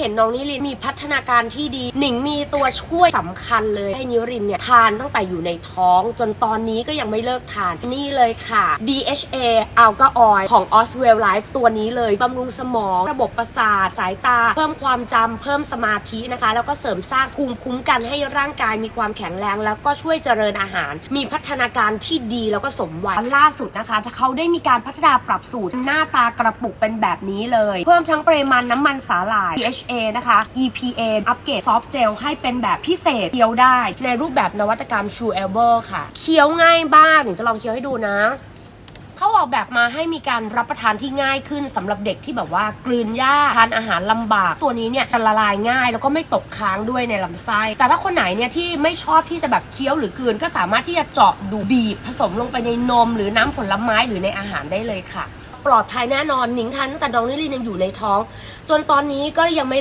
เห็นน้องนิรินมีพัฒนาการที่ดี หนิงมีตัวช่วยสำคัญเลยให้นิรินเนี่ยทานตั้งแต่อยู่ในท้อง จนตอนนี้ก็ยังไม่เลิกทานนี่เลยค่ะ DHA Alga Oil ของ Oswell Life ตัวนี้เลยบำรุงสมอง ระบบประสาท สายตา เพิ่มความจำเพิ่มสมาธินะคะ แล้วก็เสริมสร้างภูมิคุ้มกันให้ร่างกายมีความแข็งแรง แล้วก็ช่วยเจริญอาหาร มีพัฒนาการที่ดีแล้วก็สมวัยล่าสุดนะคะเขาได้มีการพัฒนาปรับสูตรหน้าตากระปุกเป็นแบบนี้เลย เพิ่มทั้งปริมาณน้ำมันสาหร่าย DHA นะคะ EPA อัปเกรดซอฟต์เจลให้เป็นแบบพิเศษเคี้ยวได้ ในรูปแบบนวัตกรรม True e l b e r ค่ะ เคี้ยวง่ายบ้างหนิงจะลองเคี้ยวให้ดูนะเขาออกแบบมาให้มีการรับประทานที่ง่ายขึ้นสำหรับเด็กที่แบบว่ากลืนยากทานอาหารลำบาก ตัวนี้เนี่ยจะละลายง่ายแล้วก็ไม่ตกค้างด้วยในลำไส้ แต่ถ้าคนไหนเนี่ยที่ไม่ชอบที่จะแบบเคี้ยวหรือกลืน ก็สามารถที่จะเจาะดูบีบผสมลงไปในนม หรือน้ำผลไม้หรือในอาหารได้เลยค่ะ ปลอดภัยแน่นอนหนิงทานตั้งแต่น้องนิรินยังอยู่ในท้อง จนตอนนี้ก็ยังไม่เลิก